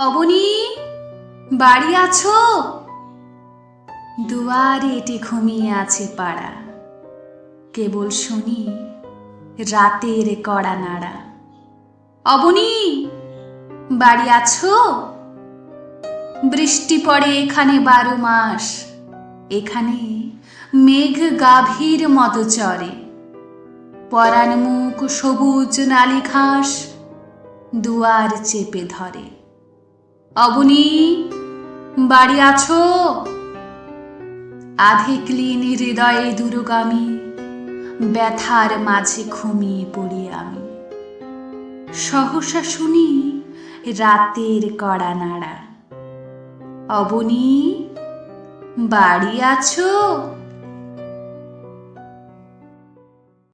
অবনী, বাড়ি আছো? দুয়ারে এটে ঘুমিয়ে আছে পাড়া। কেবল শুনি, রাতের কড়া নাড়া। অবনী, বাড়ি আছো? বৃষ্টি পড়ে এখানে বারো মাস। এখানে মেঘ গাভীর মতো চরে। পরাণ মুখ সবুজ নালি ঘাস, দুয়ার চেপে ধরে। অবনী, বাড়ি আছো? আধে ক্লিন হৃদয়ে দুর্গামী, ব্যথার মাঝে ঘুমিয়ে পড়ি আমি। সহসা শুনি রাতের কড়া নাড়া। অবনি, বাড়ি আছো?